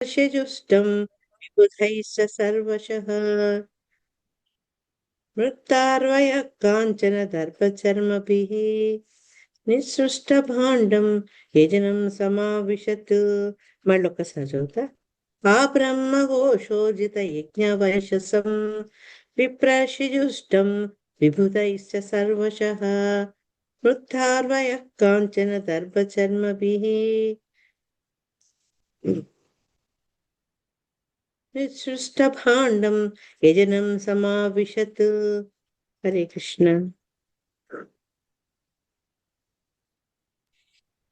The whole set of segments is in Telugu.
విప్రశజుష్టం విబుధైశ్చ సర్వశః మృత్తార్వయ కాంచన దర్భచర్మభిः నిసృష్టభాండం యజనం సమావిశత్ మళ్ళీ ఒక్కసారి చదువుతా ఆ బ్రహ్మ ఘోషోజిత యజ్ఞ వైశసం విప్రశిజుష్టం విభుతైశ్చ సర్వశ వృద్ధార్వయ కాంచన దర్భచర్మభిः నిసృష్టభాండం యజనం సమావిశత్. హరే కృష్ణ.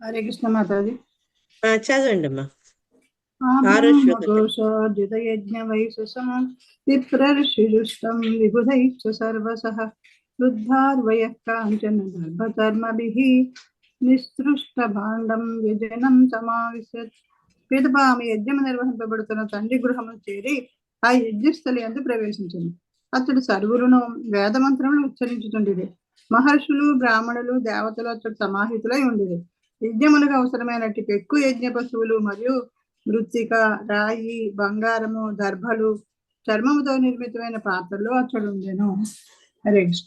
హరే కృష్ణ మాతాజీ. చదవండి అమ్మా విబుధైశ్చ సర్వసః. వృద్ధార్వయః కాంచన గర్భధర్మభిः నిసృష్ట భాండం యజనం సమావిశత్. పిదప ఆమె యజ్ఞము నిర్వహింపబడుతున్న తండ్రి గృహము చేరి ఆ యజ్ఞస్థలి అందు ప్రవేశించింది అతడు సర్వులను వేదమంత్రములు ఉచ్చరించుతుండేది మహర్షులు బ్రాహ్మణులు దేవతలు అతడు సమాహితులై ఉండేది యజ్ఞములకు అవసరమైనట్టు పెక్కు యజ్ఞ పశువులు మరియు మృత్తిక రాయి బంగారము దర్భలు చర్మముతో నిర్మితమైన పాత్రలు అచ్చడు ఉండేను. హరే కృష్ణ.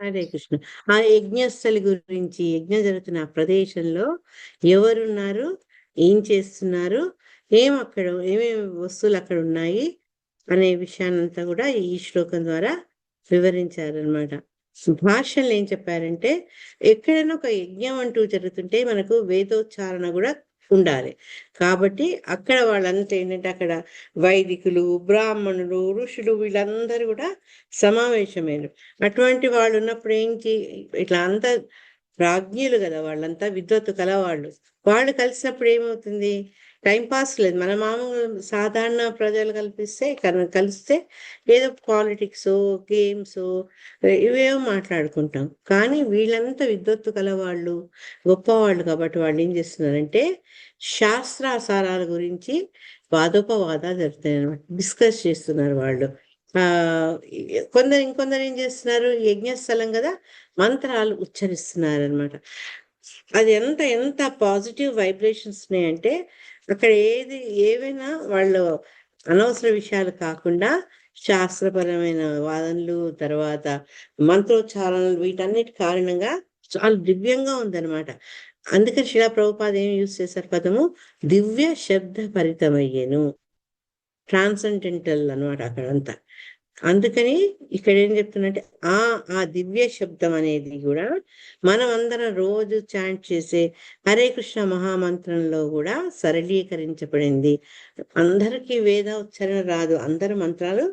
హరే కృష్ణ. ఆ యజ్ఞస్థలి గురించి యజ్ఞం జరుగుతున్న ప్రదేశంలో ఎవరున్నారు? ఏం చేస్తున్నారు? ఏం అక్కడ ఏమేమి వస్తువులు అక్కడ ఉన్నాయి? అనే విషయాన్నంతా కూడా ఈ శ్లోకం ద్వారా వివరించారనమాట భాషలు ఏం చెప్పారంటే ఎక్కడైనా ఒక యజ్ఞం అంటూ జరుగుతుంటే మనకు వేదోచ్చారణ కూడా ఉండాలి. కాబట్టి అక్కడ వాళ్ళంతా ఏంటంటే అక్కడ వైదికులు బ్రాహ్మణులు ఋషులు వీళ్ళందరూ కూడా సమావేశమైన అటువంటి వాళ్ళు ఉన్నప్పుడు ఏంటి ఇట్లా అంతా ప్రాజ్ఞులు కదా వాళ్ళంతా విద్వత్తు కలవాళ్ళు. వాళ్ళు కలిసినప్పుడు ఏమవుతుంది? టైం పాస్ లేదు. మన మామూలు సాధారణ ప్రజలు కల్పిస్తే కలిస్తే ఏదో పాలిటిక్స్ గేమ్స్ ఇవేవో మాట్లాడుకుంటాం. కానీ వీళ్ళంతా విద్వత్తు కలవాళ్ళు గొప్పవాళ్ళు కాబట్టి వాళ్ళు ఏం చేస్తున్నారంటే శాస్త్రాసారాల గురించి వాదోపవాదాలు జరుగుతాయి అనమాట డిస్కస్ చేస్తున్నారు వాళ్ళు. ఆ కొందరు ఇంకొందరు ఏం చేస్తున్నారు? యజ్ఞస్థలం కదా మంత్రాలు ఉచ్చరిస్తున్నారు అనమాట అది ఎంత ఎంత పాజిటివ్ వైబ్రేషన్స్ ఉన్నాయంటే అక్కడ ఏది ఏవైనా వాళ్ళు అనవసర విషయాలు కాకుండా శాస్త్రపరమైన వాదనలు తర్వాత మంత్రోచ్చారణలు వీటన్నిటి కారణంగా చాలా దివ్యంగా ఉందన్నమాట. అందుకని శిలా ప్రభుపాద ఏం యూజ్ చేశారు పదము? దివ్య శబ్ద పరితమయ్యేను ట్రాన్సెండెంటల్ అనమాట అక్కడంతా. అందుకని ఇక్కడ ఏం చెప్తున్నట్టే ఆ ఆ దివ్య శబ్దం అనేది కూడా మనం అందరం రోజు చాంట్ చేసే హరే కృష్ణ మహామంత్రంలో కూడా సరళీకరించబడింది. అందరికీ వేద ఉచ్చారణ రాదు అందరు మంత్రాలు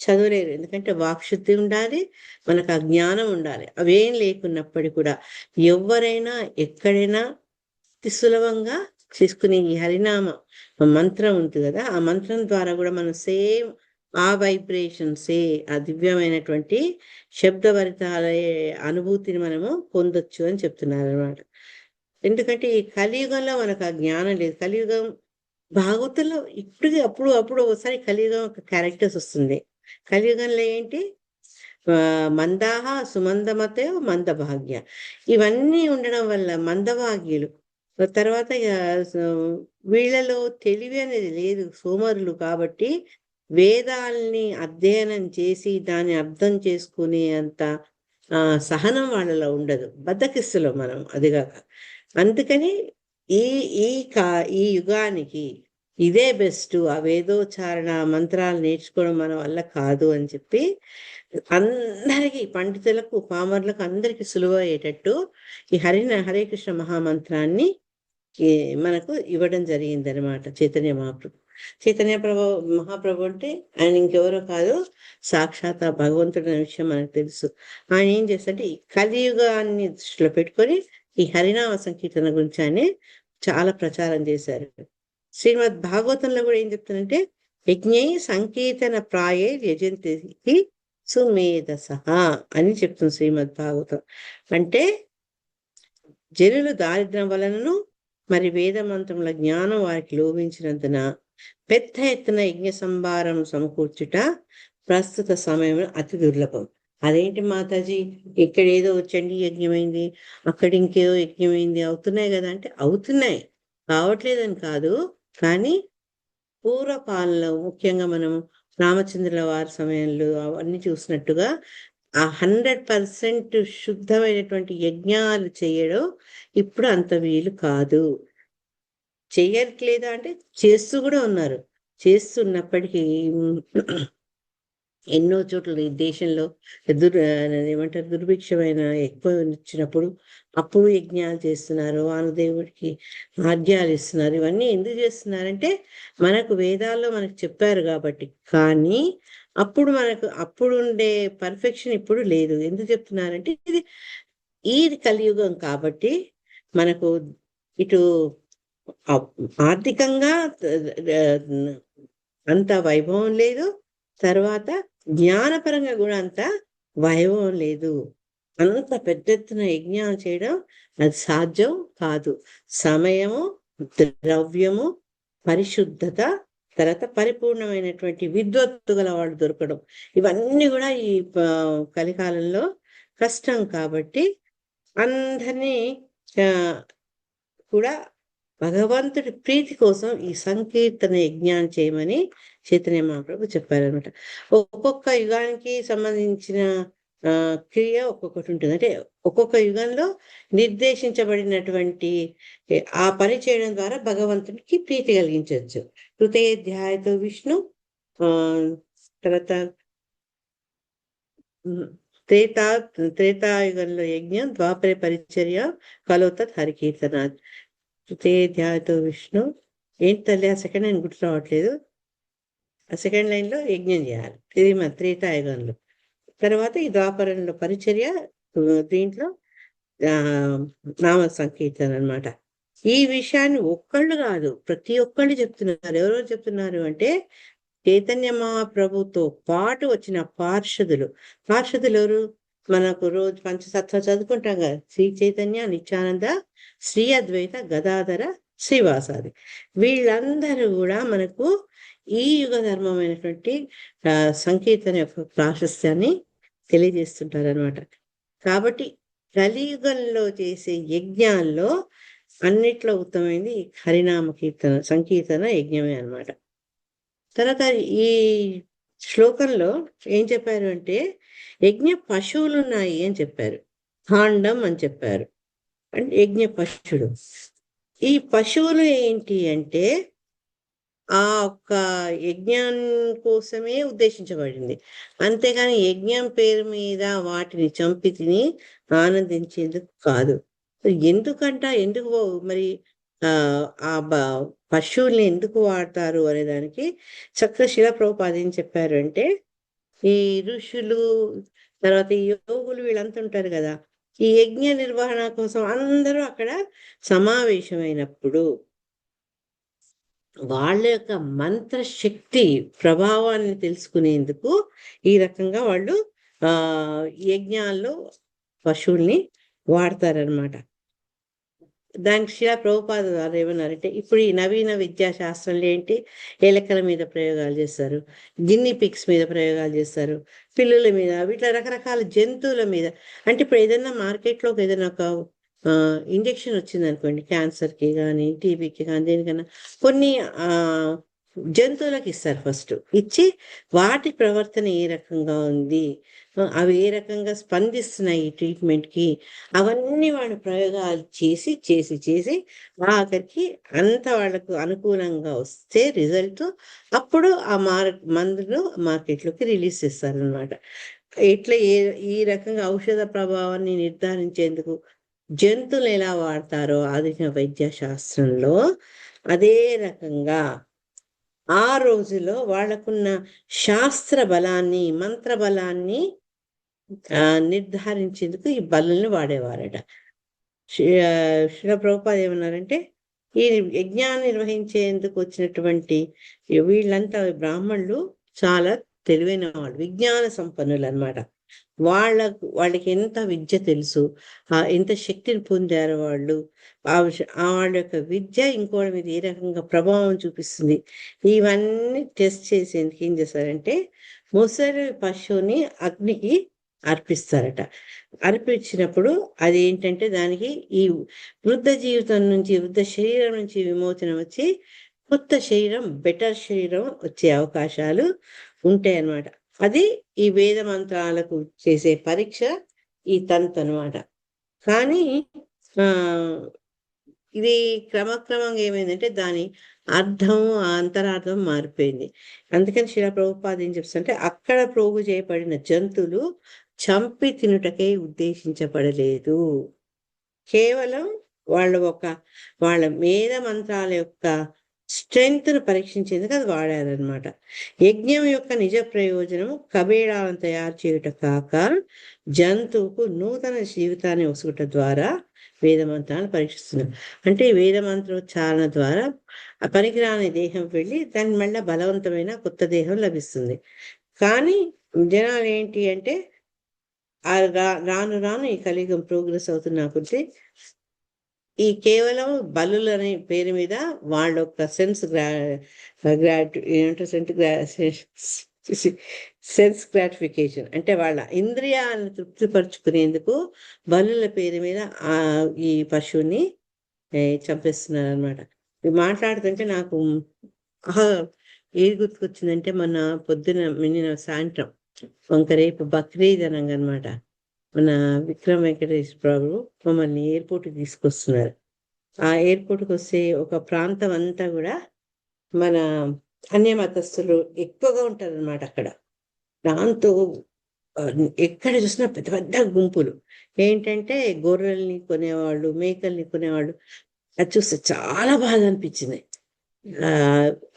చదవలేరు. ఎందుకంటే వాక్శుద్ధి ఉండాలి మనకు ఆ జ్ఞానం ఉండాలి. అవేం లేకున్నప్పటికీ కూడా ఎవరైనా ఎక్కడైనా సులభంగా చేసుకునే ఈ హరినామ మంత్రం ఉంటుంది కదా ఆ మంత్రం ద్వారా కూడా మనం సేమ్ ఆ వైబ్రేషన్సే ఆ దివ్యమైనటువంటి శబ్దభరితాల అనుభూతిని మనము పొందొచ్చు అని చెప్తున్నారు అనమాట ఎందుకంటే ఈ కలియుగంలో మనకు ఆ జ్ఞానం లేదు. కలియుగం భాగవతంలో ఇప్పటికీ అప్పుడు అప్పుడు ఒకసారి కలియుగం ఒక క్యారెక్టర్స్ వస్తుంది. కలియుగంలో ఏంటి? మందాహ సుమందమతే మందభాగ్య. ఇవన్నీ ఉండడం వల్ల మందభాగ్యులు. తర్వాత ఇక వీళ్ళలో తెలివి అనేది లేదు. సోమరులు కాబట్టి వేదాల్ని అధ్యయనం చేసి దాన్ని అర్థం చేసుకునే అంత ఆ, సహనం వాళ్ళలో ఉండదు. బద్దకిస్తులో మనం అదిగాక అందుకని ఈ ఈ కా ఈ యుగానికి ఇదే బెస్ట్. ఆ వేదోచ్చారణ మంత్రాలు నేర్చుకోవడం మన వల్ల కాదు అని చెప్పి అందరికీ పండితులకు పామరులకు అందరికీ సులువు అయ్యేటట్టు ఈ హరి హరే కృష్ణ మహామంత్రాన్ని మనకు ఇవ్వడం జరిగిందనమాట చైతన్య మహాప్రభు. చైతన్య ప్రభు మహాప్రభు అంటే ఆయన ఇంకెవరో కాదు సాక్షాత్ ఆ భగవంతుడు అనే విషయం మనకు తెలుసు. ఆయన ఏం చేస్తారంటే ఈ కలియుగాన్ని దృష్టిలో పెట్టుకొని ఈ హరినామ సంకీర్తన గురించి ఆయన చాలా ప్రచారం చేశారు. శ్రీమద్ భాగవతంలో కూడా ఏం చెప్తానంటే యజ్ఞై సంకీర్తన ప్రాయే యజంతి సుమేధస అని చెప్తుంది శ్రీమద్ భాగవతం. అంటే జనులు దారిద్ర్యం వలనను మరి వేదమంత్రముల జ్ఞానం వారికి లోపించినందున పెద్ద ఎత్తున యజ్ఞ సంభారం సమకూర్చుట ప్రస్తుత సమయంలో అతి దుర్లభం. అదేంటి మాతాజీ? ఇక్కడ ఏదో చండీ యజ్ఞమైంది అక్కడ ఇంకేదో యజ్ఞమైంది అవుతున్నాయి కదా అంటే అవుతున్నాయి. కావట్లేదని కాదు కానీ పూర్వకాలంలో ముఖ్యంగా మనం రామచంద్రుల వారి సమయంలో అవన్నీ చూసినట్టుగా ఆ హండ్రెడ్ పర్సెంట్ శుద్ధమైనటువంటి యజ్ఞాలు చేయడం ఇప్పుడు అంత వీలు కాదు. చేయట్లేదా అంటే చేస్తూ కూడా ఉన్నారు. చేస్తున్నప్పటికీ ఎన్నో చోట్ల ఈ దేశంలో దుర్ ఏమంటారు దుర్భిక్షమైన ఎక్కువ వచ్చినప్పుడు అప్పుడు యజ్ఞాలు చేస్తున్నారు వానదేవుడికి ఆద్యాలు ఇస్తున్నారు. ఇవన్నీ ఎందుకు చేస్తున్నారంటే మనకు వేదాల్లో మనకు చెప్పారు కాబట్టి. కానీ అప్పుడు మనకు అప్పుడు ఉండే పర్ఫెక్షన్ ఇప్పుడు లేదు. ఎందుకు చెప్తున్నారంటే ఇది ఈ కలియుగం కాబట్టి మనకు ఇటు ఆర్థికంగా అంత వైభవం లేదు. తర్వాత జ్ఞానపరంగా కూడా అంత వైభవం లేదు. అంత పెద్ద ఎత్తున యజ్ఞాలు చేయడం అది సాధ్యం కాదు. సమయము ద్రవ్యము పరిశుద్ధత తర్వాత పరిపూర్ణమైనటువంటి విద్వత్తు గల వాళ్ళు దొరకడం. ఇవన్నీ కూడా ఈ కలికాలంలో కష్టం కాబట్టి అందరినీ కూడా భగవంతుడి ప్రీతి కోసం ఈ సంకీర్తన యజ్ఞాన్ని చేయమని చైతన్య మహాప్రభు చెప్పారనమాట ఒక్కొక్క యుగానికి సంబంధించిన క్రియ ఒక్కొక్కటి ఉంటుంది. అంటే ఒక్కొక్క యుగంలో నిర్దేశించబడినటువంటి ఆ పని చేయడం ద్వారా భగవంతుడికి ప్రీతి కలిగించవచ్చు. కృతయోధ్యాయతో విష్ణు ఆ తర్వాత త్రేతా త్రేతాయుగంలో యజ్ఞం ద్వాపర పరిచర్య కలోతత్ హరికీర్తన తృతీయాధ్యాయతో విష్ణు. ఏంటి తల్లి ఆ సెకండ్ లైన్ గుర్తు రావట్లేదు. ఆ సెకండ్ లైన్లో యజ్ఞం చేయాలి. ఇది మన త్రేతాయుగంలో. తర్వాత ఈ ద్వాపరంలో పరిచర్య దీంట్లో ఆ నామ సంకీర్తన అన్నమాట. ఈ విషయాన్ని ఒక్కళ్ళు కాదు ప్రతి ఒక్కళ్ళు చెప్తున్నారు. ఎవరో చెప్తున్నారు అంటే చైతన్య మహాప్రభుతో పాటు వచ్చిన పార్షదులు. పార్షదులు ఎవరు? మనకు రోజు పంచసత్వ చదువుకుంటాం కదా. శ్రీ చైతన్య నిత్యానంద శ్రీ అద్వైత గదాధర శ్రీవాసాది వీళ్ళందరూ కూడా మనకు ఈ యుగ ధర్మమైనటువంటి సంకీర్తన యొక్క ప్రాశస్త్యాన్ని తెలియజేస్తుంటారు అనమాట కాబట్టి కలియుగంలో చేసే యజ్ఞాల్లో అన్నిట్లో ఉత్తమైంది హరినామ కీర్తన సంకీర్తన యజ్ఞమే అన్నమాట. తర్వాత ఈ శ్లోకంలో ఏం చెప్పారు అంటే యజ్ఞ పశువులు ఉన్నాయి అని చెప్పారు. హాండం అని చెప్పారు. అంటే యజ్ఞ పశువుడు ఈ పశువులు ఏంటి అంటే ఆ ఒక్క యజ్ఞం కోసమే ఉద్దేశించబడింది. అంతేగాని యజ్ఞం పేరు మీద వాటిని చంపి తిని ఆనందించేందుకు కాదు. ఎందుకంట? ఎందుకు మరి ఆ ఆ బ- పశువుల్ని ఎందుకు వాడతారు అనే దానికి చక్కగా శిల ఏం చెప్పారు అంటే ఈ ఋషులు తర్వాత ఈ యోగులు వీళ్ళంతా ఉంటారు కదా ఈ యజ్ఞ నిర్వహణ కోసం అందరూ అక్కడ సమావేశమైనప్పుడు వాళ్ళ యొక్క మంత్ర శక్తి ప్రభావాన్ని తెలుసుకునేందుకు ఈ రకంగా వాళ్ళు ఆ యజ్ఞాల్లో పశువుల్ని వాడతారనమాట దానికి శిలా ప్రభుపాద గారు ఏమన్నారంటే ఇప్పుడు ఈ నవీన విద్యా శాస్త్రంలో ఏంటి? ఎలకల మీద ప్రయోగాలు చేస్తారు గిన్ని పిక్స్ మీద ప్రయోగాలు చేస్తారు పిల్లుల మీద వీటిలో రకరకాల జంతువుల మీద. అంటే ఇప్పుడు ఏదైనా మార్కెట్లోకి ఏదైనా ఒక ఇంజెక్షన్ వచ్చింది అనుకోండి క్యాన్సర్కి కానీ టీబీకి కానీ దేనికన్నా కొన్ని జంతువులకు ఇస్తారు ఫస్ట్. ఇచ్చి వాటి ప్రవర్తన ఏ రకంగా ఉంది? అవి ఏ రకంగా స్పందిస్తున్నాయి ఈ ట్రీట్మెంట్కి అవన్నీ వాళ్ళు ప్రయోగాలు చేసి చేసి చేసి ఆఖరికి అంత వాళ్ళకు అనుకూలంగా వస్తే రిజల్ట్ అప్పుడు ఆ మార్ మందులు మార్కెట్లోకి రిలీజ్ చేస్తారనమాట ఇట్లా ఏ ఈ రకంగా ఔషధ ప్రభావాన్ని నిర్ధారించేందుకు జంతువులు ఎలా వాడతారో ఆధునిక వైద్య శాస్త్రంలో అదే రకంగా ఆ రోజులో వాళ్ళకున్న శాస్త్ర బలాన్ని మంత్ర బలాన్ని నిర్ధారించేందుకు ఈ బలుల్ని వాడేవారట. శిల ప్రభుపాద ఏమన్నారంటే ఈ యజ్ఞాన్ని నిర్వహించేందుకు వచ్చినటువంటి వీళ్ళంతా బ్రాహ్మణులు చాలా తెలివైన వాళ్ళు విజ్ఞాన సంపన్నులు అన్నమాట. వాళ్ళకు వాళ్ళకి ఎంత విద్య తెలుసు ఎంత శక్తిని పొందారు వాళ్ళు ఆ ఆ వాళ్ళ యొక్క విద్య ఇంకోటి మీద ఏ రకంగా ప్రభావం చూపిస్తుంది ఇవన్నీ టెస్ట్ చేసేందుకు ఏం చేస్తారంటే ముసలి పశువుని అగ్నికి అర్పిస్తారట. అర్పించినప్పుడు అది ఏంటంటే దానికి ఈ వృద్ధ జీవితం నుంచి వృద్ధ శరీరం నుంచి విమోచన వచ్చి కొత్త శరీరం బెటర్ శరీరం వచ్చే అవకాశాలు ఉంటాయి అన్నమాట అది ఈ వేద మంత్రాలకు చేసే పరీక్ష ఈ తంతు అన్నమాట. కానీ ఆ ఇది క్రమక్రమంగా ఏమైందంటే దాని అర్థం ఆ అంతరార్థం మారిపోయింది. అందుకని శిలా ప్రభుపాద ఏం చెప్తుంటే అక్కడ ప్రోగు చేయబడిన జంతువులు చంపి తినుటకే ఉద్దేశించబడలేదు. కేవలం వాళ్ళ ఒక వాళ్ళ మేధ మంత్రాల యొక్క స్ట్రెంగ్త్ను పరీక్షించేందుకు అది వాడారనమాట యజ్ఞం యొక్క నిజ ప్రయోజనం కబేళాలను తయారు చేయుట కాక జంతువుకు నూతన జీవితాన్ని వసుకుట ద్వారా వేద మంత్రాలను పరీక్షిస్తున్నారు. అంటే వేదమంత్రోచ్చారణ ద్వారా ఆ పనికిరాని దేహం వెళ్ళి దాని మళ్ళీ బలవంతమైన కొత్త దేహం లభిస్తుంది. కానీ జనాలు ఏంటి అంటే ఆ రా రాను రాను ఈ కలియుగం ప్రోగ్రెస్ అవుతున్న కొద్దీ ఈ కేవలం బలులు అనే పేరు మీద వాళ్ళ యొక్క సెన్స్ గ్రా గ్రాట్ సెంట్ గ్రా సెన్స్ గ్రాటిఫికేషన్. అంటే వాళ్ళ ఇంద్రియాలను తృప్తిపరుచుకునేందుకు బలుల పేరు మీద ఆ ఈ పశువుని ఏ, చంపేస్తున్నారు అనమాట మాట్లాడుతుంటే నాకు ఏది గుర్తుకొచ్చిందంటే మొన్న పొద్దున నిన్న సాయంత్రం వంకరేపు బక్రీద్ అనంగా అనమాట మన విక్రమ్ వెంకటేష్ ప్రభు మమ్మల్ని ఎయిర్పోర్ట్కి తీసుకొస్తున్నారు. ఆ ఎయిర్పోర్ట్కి వస్తే ఒక ప్రాంతం అంతా కూడా మన అన్య మతస్థులు ఎక్కువగా ఉంటారనమాట అక్కడ. దాంతో ఎక్కడ చూసినా పెద్ద పెద్ద గుంపులు. ఏంటంటే గొర్రెల్ని కొనేవాళ్ళు మేకల్ని కొనేవాళ్ళు. అది చూస్తే చాలా బాధ అనిపించింది.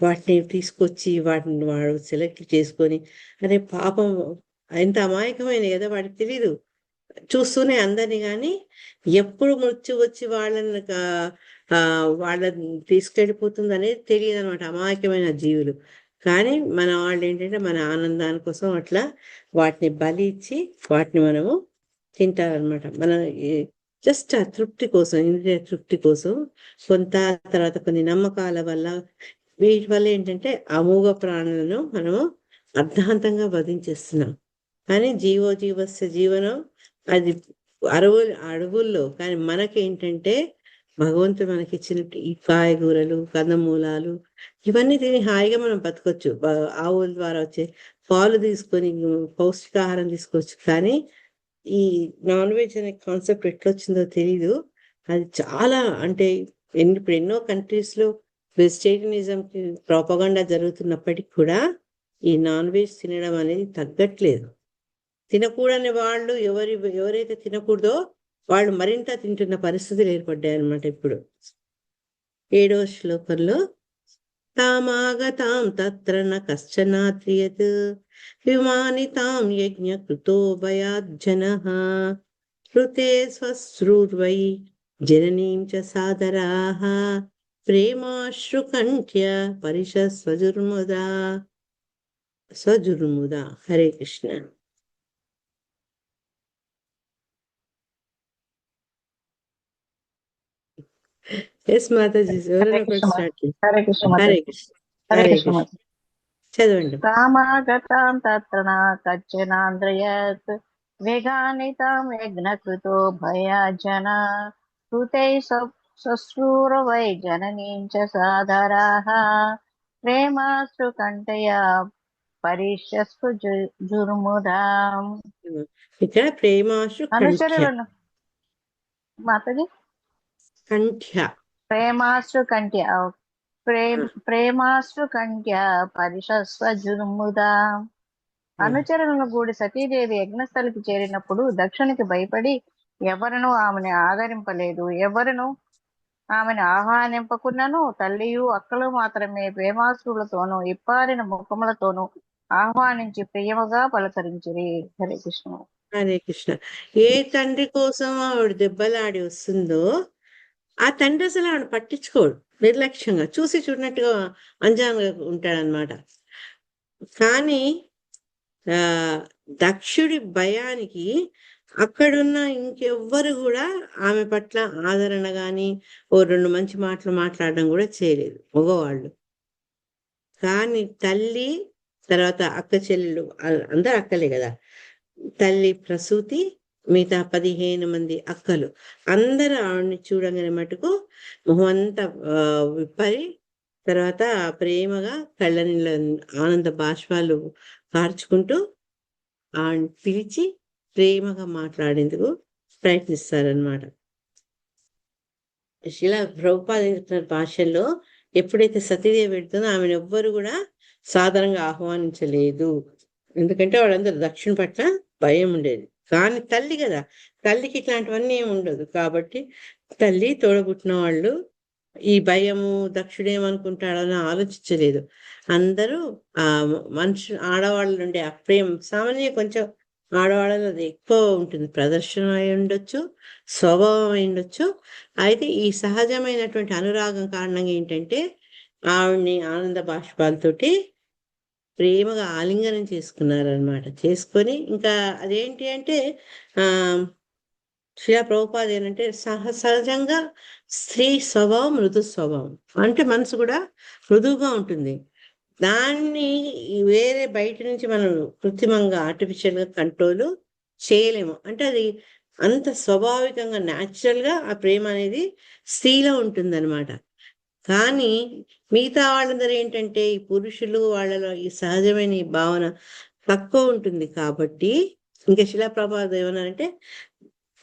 వాటిని తీసుకొచ్చి వాటిని వాడు సెలెక్ట్ చేసుకొని అరే పాపం ఎంత అమాయకమైన కదా వాడికి తెలీదు. చూస్తూనే అందరిని కానీ ఎప్పుడు మృత్యు వచ్చి వాళ్ళని వాళ్ళని తీసుకెళ్ళిపోతుంది అనేది తెలియదు అనమాట అమాయకమైన జీవులు. కానీ మన వాళ్ళు ఏంటంటే మన ఆనందాని కోసం అట్లా వాటిని బలి ఇచ్చి వాటిని మనము తింటారనమాట మన జస్ట్ ఆ తృప్తి కోసం ఇంద్రియ తృప్తి కోసం కొంత తర్వాత కొన్ని నమ్మకాల వల్ల వీటి వల్ల ఏంటంటే అమోఘ ప్రాణులను మనము అర్ధాంతంగా వధించేస్తున్నాం. కానీ జీవో జీవస్య జీవనం అది అడవు అడవుల్లో కానీ మనకేంటంటే భగవంతుడు మనకి ఇచ్చిన ఈ కాయగూరలు కందమూలాలు ఇవన్నీ తిని హాయిగా మనం బతకొచ్చు. ఆవుల ద్వారా వచ్చే పాలు తీసుకొని పౌష్టికాహారం తీసుకోవచ్చు. కానీ ఈ నాన్ వెజ్ అనే కాన్సెప్ట్ ఎట్లా వచ్చిందో తెలీదు. అది చాలా అంటే ఎన్ని ఇప్పుడు ఎన్నో కంట్రీస్లో వెజిటేరియనిజంకి ప్రాపగండా జరుగుతున్నప్పటికీ కూడా ఈ నాన్ వెజ్ తినడం అనేది తగ్గట్లేదు. తినకూడని వాళ్ళు ఎవరి ఎవరైతే తినకూడదో వాళ్ళు మరింత తింటున్న పరిస్థితులు ఏర్పడ్డాయన్నమాట ఇప్పుడు. ఏడవ శ్లోకంలో తామాగతాం తత్ర న కశ్చనాత్రియత్ విమానితాం యజ్ఞకృతో భయాజ్జనః ఋతే స్వశ్రూర్వై జననీం చ సాదరాः ప్రేమాశ్రుకంఠ్య పరిష స్వజుర్ముదా స్వజుర్ముదా హరే కృష్ణ ఎస్ మాతాజీ ఎవరైనా ఒకరు కృష్ణ. స్టార్ట్ చేయండి. హరే చదవండి. రామాగతాం తత్ర నా కచ్చనాంద్రయత్ వేగానితాం యజ్ఞకృతో భయాజన కృతై సశ్రూర వై జననీం చ సాదరాः ప్రేమాశ్రు కంఠయా పరిష్యస్సు జు- జుర్ముదాం. ఇక్కడ ప్రేమాశు కంఠ్య అనుచరులను మాతది కంఠ్య ప్రేమాశ్రు కంఠ్య ప్రేమ ప్రేమాశ్రు కంఠ్య పరిషస్వ జుర్ముదా అనుచరులను గూడి సతీదేవి యజ్ఞస్థలికి చేరినప్పుడు దక్షునికి భయపడి ఎవరును ఆమెను ఆదరింపలేదు. ఎవరును ఆమెను ఆహ్వానింపకున్నను తల్లియు అక్కలు మాత్రమే ప్రేమాశ్రులతోనూ ఇప్పారిన ముఖములతోనూ ఆహ్వానించి ప్రియముగా పలకరించిరి. హరే కృష్ణ. హరే కృష్ణ. ఏ తండ్రి కోసం ఆవిడ దెబ్బలాడి వస్తుందో ఆ తండ్రి అసలు ఆవిడ పట్టించుకోడు. నిర్లక్ష్యంగా చూసి చూడనట్టుగా అంజాన్గా ఉంటాడనమాట కానీ దక్షుడి భయానికి అక్కడున్న ఇంకెవ్వరు కూడా ఆమె పట్ల ఆదరణ కానీ ఓ రెండు మంచి మాటలు మాట్లాడడం కూడా చేయలేదు మగవాళ్ళు. కానీ తల్లి తర్వాత అక్క చెల్లెలు అందరు అక్కలే కదా. తల్లి ప్రసూతి మిగతా పదిహేను మంది అక్కలు. అందరూ ఆవిడని చూడగానే మటుకు మొహం అంతా విప్పరి తర్వాత ప్రేమగా కళ్ళ నీళ్ళ ఆనంద బాష్పాలు కార్చుకుంటూ ఆ పిలిచి ప్రేమగా మాట్లాడేందుకు ప్రయత్నిస్తారనమాట ఇలా ప్రభుపాదించిన భాషల్లో ఎప్పుడైతే సతీదేవి పెడుతుందో ఆమెను ఎవ్వరు కూడా సాధారణంగా ఆహ్వానించలేదు. ఎందుకంటే వాళ్ళందరూ దక్షిణ పట్ల భయం ఉండేది. కానీ తల్లి కదా తల్లికి ఇట్లాంటివన్నీ ఏమి ఉండదు. కాబట్టి తల్లి తోడబుట్టిన వాళ్ళు ఈ భయము దక్షుడేమనుకుంటాడని ఆలోచించలేదు. అందరూ ఆ మనుషు ఆడవాళ్ళ నుండి ఆ ప్రేమ సామాన్య కొంచెం ఆడవాళ్ళలో అది ఎక్కువ ఉంటుంది. ప్రదర్శన అయి ఉండొచ్చు స్వభావం అయి ఉండొచ్చు. అయితే ఈ సహజమైనటువంటి అనురాగం కారణంగా ఏంటంటే ఆవిడ్ని ఆనంద బాష్పాలతోటి ప్రేమగా ఆలింగనం చేసుకున్నారనమాట చేసుకొని ఇంకా అదేంటి అంటే ఆ శిలా ప్రభుపాద ఏంటంటే సహ సహజంగా స్త్రీ స్వభావం మృదు స్వభావం. అంటే మనసు కూడా మృదువుగా ఉంటుంది. దాన్ని వేరే బయట నుంచి మనం కృత్రిమంగా ఆర్టిఫిషియల్గా కంట్రోలు కంట్రోల్ చేయలేము. అంటే అది అంత స్వాభావికంగా natural గా ఆ ప్రేమ అనేది స్త్రీలో ఉంటుందన్నమాట. కానీ మిగతా వాళ్ళందరూ ఏంటంటే ఈ పురుషులు వాళ్ళలో ఈ సహజమైన ఈ భావన తక్కువ ఉంటుంది కాబట్టి ఇంకా శిలాప్రభావం ఏమన్నారంటే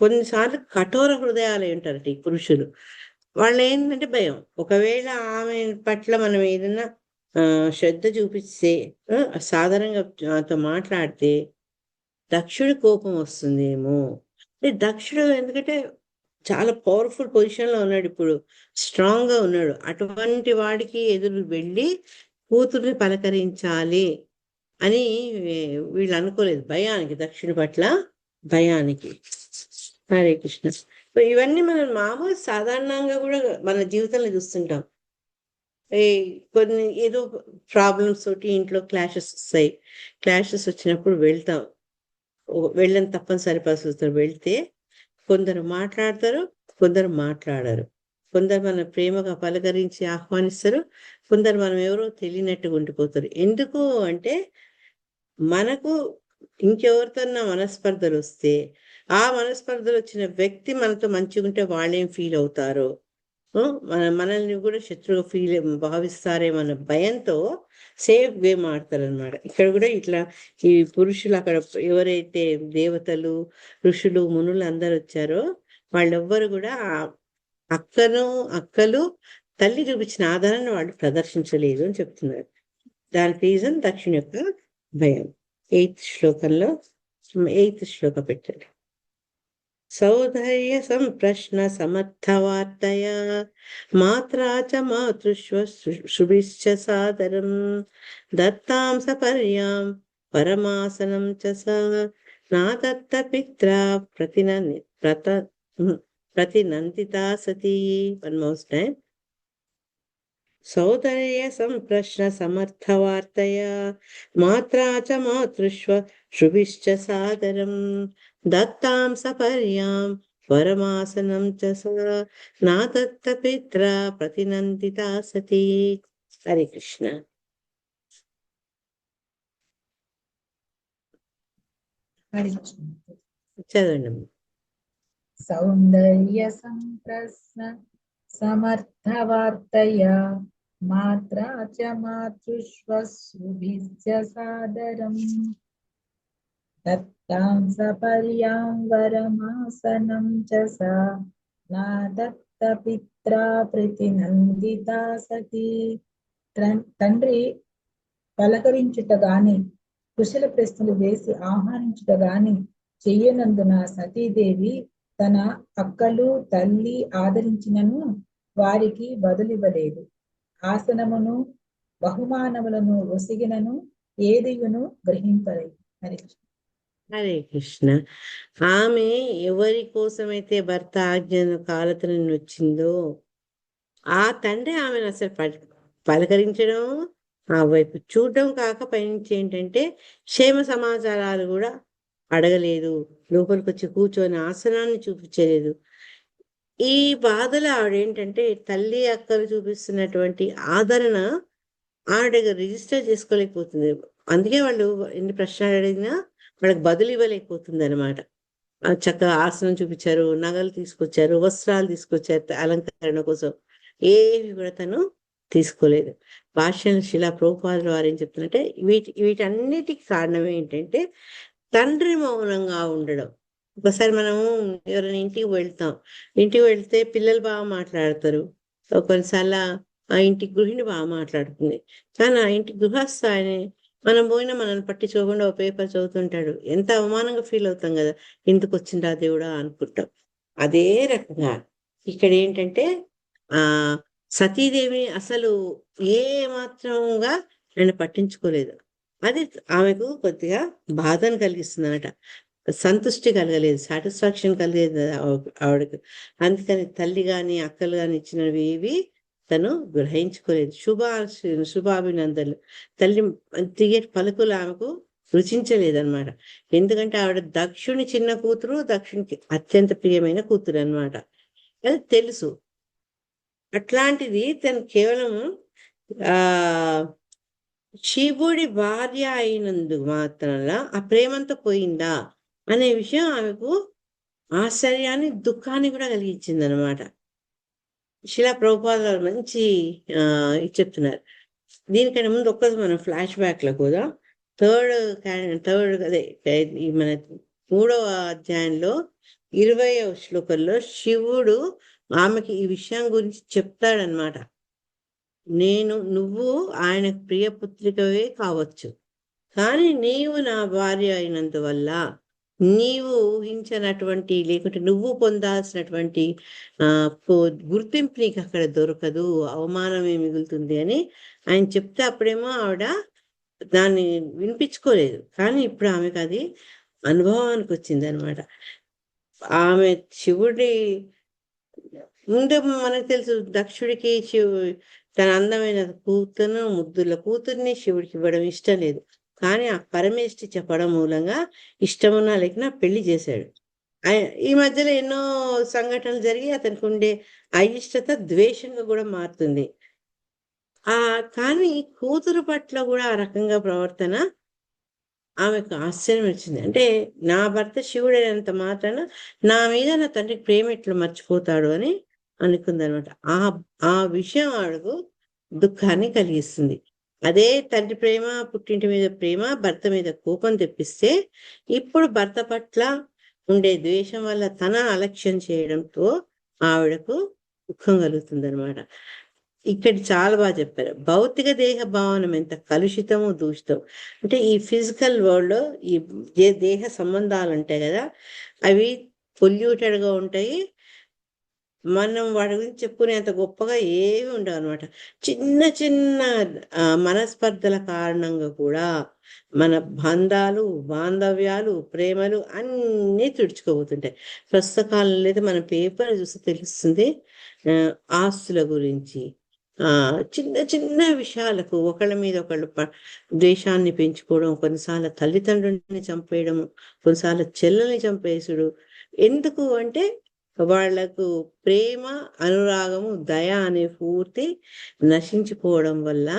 కొన్నిసార్లు కఠోర హృదయాలు ఉంటారట ఈ పురుషులు. వాళ్ళు ఏంటంటే భయం. ఒకవేళ ఆమె పట్ల మనం ఏదైనా ఆ, శ్రద్ధ చూపిస్తే సాధారణంగా ఆతో మాట్లాడితే దక్షుడి కోపం వస్తుందేమో. దక్షుడు ఎందుకంటే చాలా పవర్ఫుల్ పొజిషన్లో ఉన్నాడు ఇప్పుడు. స్ట్రాంగ్గా ఉన్నాడు. అటువంటి వాడికి ఎదురు వెళ్ళి కూతుర్ని పలకరించాలి అని వీళ్ళు అనుకోలేదు. భయానికి దక్షిణ పట్ల భయానికి. హరే కృష్ణ. ఇవన్నీ మనం మామూలు సాధారణంగా కూడా మన జీవితంలో చూస్తుంటాం. ఏ కొన్ని ఏదో ప్రాబ్లమ్స్ తోటి ఇంట్లో క్లాషెస్ వస్తాయి. క్లాషెస్ వచ్చినప్పుడు వెళ్తాం. వెళ్ళని తప్పనిసరి పరిస్థితులు వెళ్తే కొందరు మాట్లాడతారు కొందరు మాట్లాడరు. కొందరు మన ప్రేమగా పలకరించి ఆహ్వానిస్తారు కొందరు మనం ఎవరో తెలియనట్టుగా ఉండిపోతారు. ఎందుకు అంటే మనకు ఇంకెవరితోన్నా మనస్పర్ధలు వస్తే ఆ మనస్పర్ధలు వచ్చిన వ్యక్తి మనతో మంచిగా ఉంటే వాళ్ళేం ఫీల్ అవుతారో? మన మనల్ని కూడా శత్రువుగా ఫీల్ భావిస్తారేమన్న భయంతో సేఫ్ గేమ్ ఆడతారనమాట ఇక్కడ కూడా ఇట్లా ఈ పురుషులు అక్కడ ఎవరైతే దేవతలు ఋషులు మునులు అందరు వచ్చారో వాళ్ళెవ్వరు కూడా అక్కను అక్కలు తల్లి చూపించిన ఆధారాన్ని వాళ్ళు ప్రదర్శించలేదు అని చెప్తున్నారు. దానికి రీజన్ దక్షిణ యొక్క భయం. ఎయిత్ శ్లోకంలో ఎయిత్ శ్లోక పెట్టారు. సౌధర్య సంప్రశ్న సమర్థవార్తయ. మాత్రా చ మాతృష్వ శుభిశ్చ సాదరం. దత్తాం సపర్యాం పరమాసనం చ స. నా దత్త పిత్రా ప్రతిన ప్రత ప్రతినందితా సతీ. వన్ మోస్ టైం సౌదర్య సంప్రశ్న సమర్థవార్తయ. మాత్రా చ మాతృష్వ శుభిశ్చ సాదరం. దత్తాం సపర్యాం వరమాసనం చ నా దత్త పిత్ర ప్రతినందితా సతీ హరే కృష్ణ చదవండి. సౌందర్య సంప్రశ్న సమర్థవార్తయా మాత్రా చ మాతృష్వశ్రుభిశ్చ సాదరం దత్తాం సపర్యాం వరమాసనం చ సా నా దత్త పిత్రా ప్రతినందితా సతీ తండ్రి పలకరించుట గాని కుశల ప్రశ్నలు వేసి ఆహ్వానించుట గాని చెయ్యనందున సతీదేవి తన అక్కలు తల్లి ఆదరించినను వారికి బదులివ్వలేదు. ఆసనమును బహుమానములను ఒసిగినను ఏదియును గ్రహింపలేదు. హరికృష్ణ. హరే కృష్ణ. ఆమె ఎవరి కోసమైతే భర్త ఆజ్ఞను కాలతను వచ్చిందో ఆ తండ్రి ఆమెను అసలు పలకరించడం ఆ వైపు చూడడం కాక పైనుంచి ఏంటంటే క్షేమ సమాచారాలు కూడా అడగలేదు. లోపలికి వచ్చి కూర్చొని ఆసనాన్ని చూపించలేదు. ఈ బాధలు ఆవిడేంటంటే తల్లి అక్కలు చూపిస్తున్నటువంటి ఆదరణ ఆవిడ రిజిస్టర్ చేసుకోలేకపోతుంది. అందుకే వాళ్ళు ఎన్ని ప్రశ్నలు అడిగినా వాళ్ళకి బదులు ఇవ్వలేకపోతుంది అనమాట చక్కగా ఆసనం చూపించారు నగలు తీసుకొచ్చారు వస్త్రాలు తీసుకొచ్చారు అలంకరణ కోసం. ఏవి కూడా తను తీసుకోలేదు. భాష్యం శిలా ప్రభుపాదుల వారు ఏం చెప్తున్నట్టే వీటి వీటన్నిటికి కారణం ఏంటంటే తండ్రి మౌనంగా ఉండడం. ఒకసారి మనము ఎవరైనా ఇంటికి వెళ్తాం. ఇంటికి వెళ్తే పిల్లలు బాగా మాట్లాడతారు. కొన్నిసార్లు ఆ ఇంటి గృహిణి బాగా మాట్లాడుతుంది. కానీ ఆ ఇంటి గృహస్థ మనం పోయినా మనల్ని పట్టించుకోకుండా ఒక పేపర్ చదువుతుంటాడు. ఎంత అవమానంగా ఫీల్ అవుతాం కదా. ఎందుకు వచ్చిందా దేవుడా? అనుకుంటాం. అదే రకంగా ఇక్కడ ఏంటంటే ఆ సతీదేవిని అసలు ఏ మాత్రంగా ఆయన పట్టించుకోలేదు. అది ఆమెకు కొద్దిగా బాధను కలిగిస్తుంది అనట సంతృష్టి కలగలేదు సాటిస్ఫాక్షన్ కలిగేది ఆవిడకు. అందుకని తల్లి కానీ అక్కలు కానీ ఇచ్చినవి ఏవి తను గ్రహించుకోలేదు శుభ శుభాభినందనలు. తల్లి తిరిగే పలుకులు ఆమెకు రుచించలేదన్నమాట. ఎందుకంటే ఆవిడ దక్షుని చిన్న కూతురు దక్షునికి అత్యంత ప్రియమైన కూతురు అన్నమాట అది తెలుసు. అట్లాంటిది తను కేవలం ఆ శివుడి భార్య అయినందుకు మాత్రంలా ఆ ప్రేమంతా పోయిందా అనే విషయం ఆమెకు ఆశ్చర్యాన్ని దుఃఖాన్ని కూడా కలిగించింది అనమాట శిలా ప్రభుపాద మంచి ఆ ఇది చెప్తున్నారు. దీనికంటే ముందు ఒక్కది మనం ఫ్లాష్ బ్యాక్లో కూడా థర్డ్ థర్డ్ అదే ఈ మన మూడవ అధ్యాయంలో ఇరవై శ్లోకంలో శివుడు ఆమెకి ఈ విషయం గురించి చెప్తాడనమాట నేను నువ్వు ఆయన ప్రియపుత్రికవే కావచ్చు. కానీ నీవు నా భార్య అయినందువల్ల నీవు ఊహించినటువంటి లేకుంటే నువ్వు పొందాల్సినటువంటి ఆ గుర్తింపు నీకు అక్కడ దొరకదు అవమానమే మిగులుతుంది అని ఆయన చెప్తే అప్పుడేమో ఆవిడ దాన్ని వినిపించుకోలేదు. కానీ ఇప్పుడు ఆమెకు అది అనుభవానికి వచ్చింది అనమాట ఆమె శివుడి ముందు మనకు తెలుసు దక్షుడికి శివు తన అందమైన కూతురును ముద్దుల కూతుర్ని శివుడికి ఇవ్వడం ఇష్టం లేదు. కానీ ఆ పరమేష్టి చెప్పడం మూలంగా ఇష్టమున్నా లేకున్నా పెళ్ళి చేశాడు. ఈ మధ్యలో ఎన్నో సంఘటనలు జరిగి అతనికి ఉండే అయిష్టత ద్వేషంగా కూడా మారుతుంది. ఆ కానీ కూతురు పట్ల కూడా ఆ రకంగా ప్రవర్తన ఆమెకు ఆశ్చర్యం వచ్చింది. అంటే నా భర్త శివుడైనంత మాత్రాన నా మీద నా తండ్రికి ప్రేమ ఎట్లా మర్చిపోతాడు అని అనుకుందనమాట. ఆ ఆ విషయం ఆడుకు దుఃఖాన్ని కలిగిస్తుంది. అదే తండ్రి ప్రేమ పుట్టింటి మీద ప్రేమ భర్త మీద కోపం తెప్పిస్తే ఇప్పుడు భర్త పట్ల ఉండే ద్వేషం వల్ల తన అలక్ష్యం చేయడంతో ఆవిడకు దుఃఖం కలుగుతుంది అనమాట ఇక్కడ చాలా బాగా చెప్పారు. భౌతిక దేహ భావనం ఎంత కలుషితమో దూషితం. అంటే ఈ ఫిజికల్ వరల్డ్ ఈ దేహ సంబంధాలు ఉంటాయి కదా అవి పొల్యూటెడ్గా ఉంటాయి మనం వాటి గురించి చెప్పుకునేంత గొప్పగా ఏమి ఉండవు అనమాట చిన్న చిన్న ఆ, మనస్పర్ధల కారణంగా కూడా మన బంధాలు బాంధవ్యాలు ప్రేమలు అన్నీ తుడుచుకోబోతుంటాయి ప్రస్తుత కాలంలో అయితే మన పేపర్ చూస్తే తెలుస్తుంది ఆ, ఆస్తుల గురించి. ఆ చిన్న చిన్న విషయాలకు ఒకళ్ళ మీద ఒకళ్ళు ప- ద్వేషాన్ని పెంచుకోవడం కొన్నిసార్లు తల్లిదండ్రుల్ని చంపేయడం కొన్నిసార్లు చెల్లెల్ని చంపేసుడు. ఎందుకు అంటే వాళ్ళకు ప్రేమ అనురాగము దయ అనే పూర్తి నశించిపోవడం వల్ల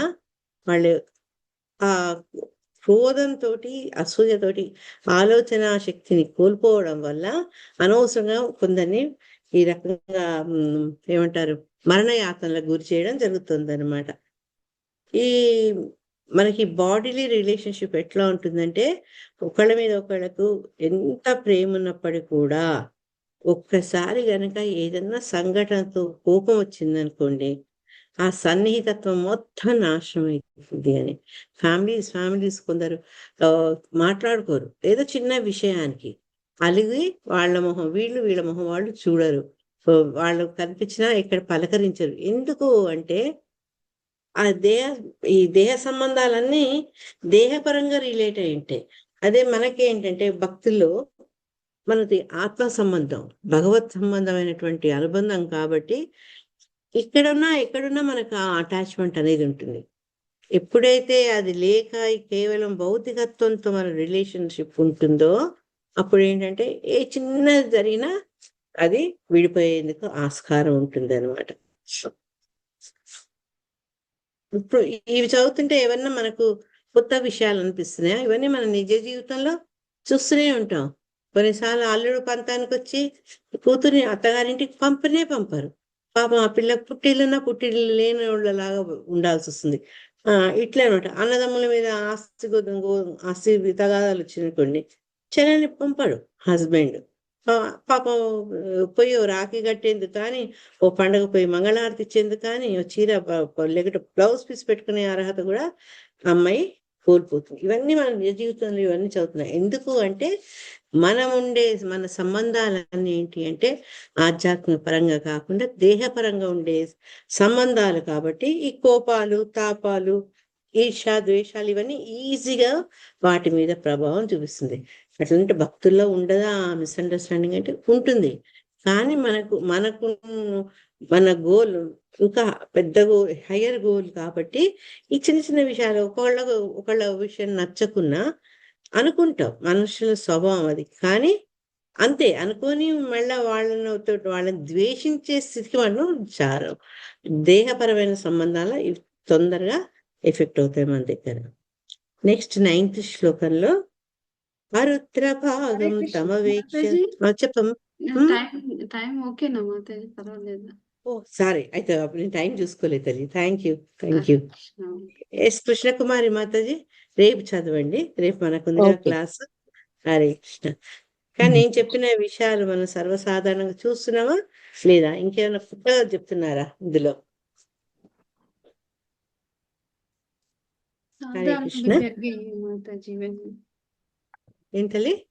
వాళ్ళు ఆ క్రోధంతో అసూయతోటి ఆలోచన శక్తిని కోల్పోవడం వల్ల అనవసరంగా కొందరిని ఈ రకంగా ఏమంటారు మరణయాతనలకు గురి చేయడం జరుగుతుంది అనమాట ఈ మనకి బాడీలీ రిలేషన్షిప్ ఎట్లా ఉంటుందంటే ఒకళ్ళ మీద ఒకళ్ళకు ఎంత ప్రేమ ఉన్నప్పటికీ కూడా ఒక్కసారి గనక ఏదన్నా సంఘటనతో కోపం వచ్చిందనుకోండి ఆ సన్నిహితత్వం మొత్తం నాశనం అవుతుంది అని. ఫ్యామిలీస్ ఫ్యామిలీస్ కొందరు మాట్లాడుకోరు. ఏదో చిన్న విషయానికి. అలిగి వాళ్ళ మొహం వీళ్ళు వీళ్ళ మొహం వాళ్ళు చూడరు. వాళ్ళు కనిపించినా ఇక్కడ పలకరించరు. ఎందుకు అంటే ఆ దేహ ఈ దేహ సంబంధాలన్నీ దేహపరంగా రిలేట్ అయి ఉంటాయి. అదే మనకేంటంటే భక్తుల్లో మనది ఆత్మ సంబంధం భగవత్ సంబంధమైనటువంటి అనుబంధం కాబట్టి ఇక్కడున్నా ఎక్కడున్నా మనకు ఆ అటాచ్మెంట్ అనేది ఉంటుంది. ఎప్పుడైతే అది లేక కేవలం భౌతికత్వంతో మన రిలేషన్షిప్ ఉంటుందో అప్పుడు ఏంటంటే ఏ చిన్నది జరిగినా అది విడిపోయేందుకు ఆస్కారం ఉంటుంది అనమాట ఇప్పుడు ఇవి చదువుతుంటే ఏమన్నా మనకు కొత్త విషయాలు అనిపిస్తున్నాయా? ఇవన్నీ మన నిజ జీవితంలో చూస్తూనే ఉంటాం. కొన్నిసార్లు అల్లుడు పంతానికి వచ్చి కూతుర్ని అత్తగారింటికి పంపనే పంపరు. పాపం ఆ పిల్లకు పుట్టిల్లున్నా పుట్టిల్లు లేని వాళ్ళలాగా ఉండాల్సి వస్తుంది ఇట్లా అనమాట. అన్నదమ్ముల మీద ఆస్తి ఆస్తి తగాదాలు వచ్చినటువంటి చెల్లెని పంపడు హస్బెండ్. పాపం పోయి ఓ రాఖీ కట్టేందుకు కానీ ఓ పండగ పోయి మంగళహారతి ఇచ్చేందుకు కానీ ఓ చీర లేకపోతే బ్లౌజ్ పీస్ పెట్టుకునే అర్హత కూడా అమ్మాయి కోల్పోతుంది. ఇవన్నీ మన నిజ జీవితంలో ఇవన్నీ చదువుతున్నాయి. ఎందుకు అంటే మనం ఉండే మన సంబంధాలన్నీ ఏంటి అంటే ఆధ్యాత్మిక పరంగా కాకుండా దేహపరంగా ఉండే సంబంధాలు కాబట్టి ఈ కోపాలు తాపాలు ఈర్ష ద్వేషాలు ఇవన్నీ ఈజీగా వాటి మీద ప్రభావం చూపిస్తుంది. అట్లంటే భక్తుల్లో ఉండదా మిస్అండర్స్టాండింగ్ అంటే ఉంటుంది. కానీ మనకు మనకు మన గోల్ ఇంకా పెద్ద గోల్ హయ్యర్ గోల్ కాబట్టి ఈ చిన్న చిన్న విషయాలు ఒకళ్ళ ఒకళ్ళ విషయం నచ్చకున్నా అనుకుంటాం. మనుషుల స్వభావం అది. కానీ అంతే అనుకొని మళ్ళా వాళ్ళని తోటి వాళ్ళని ద్వేషించే స్థితికి మనం చారు దేహపరమైన సంబంధాల తొందరగా ఎఫెక్ట్ అవుతాయి మన దగ్గర. నెక్స్ట్ నైన్త్ శ్లోకంలో అరుద్ర భాగం. తమ వేక్ష చెప్పమ్మా? టైం ఓకేనా పర్వాలేదు? Oh sorry. అయితే నేను టైం చూసుకోలేదు తల్లి. Thank you. Thank you. Yes Krishnakumari Mataji. రేపు చదవండి. రేపు Okay. క్లాస్. హరే కృష్ణ. కానీ నేను చెప్పిన విషయాలు మనం సర్వసాధారణంగా చూస్తున్నామా? లేదా ఇంకేమైనా కొత్తగా చెప్తున్నారా ఇందులో? హరే కృష్ణ. విద్యకి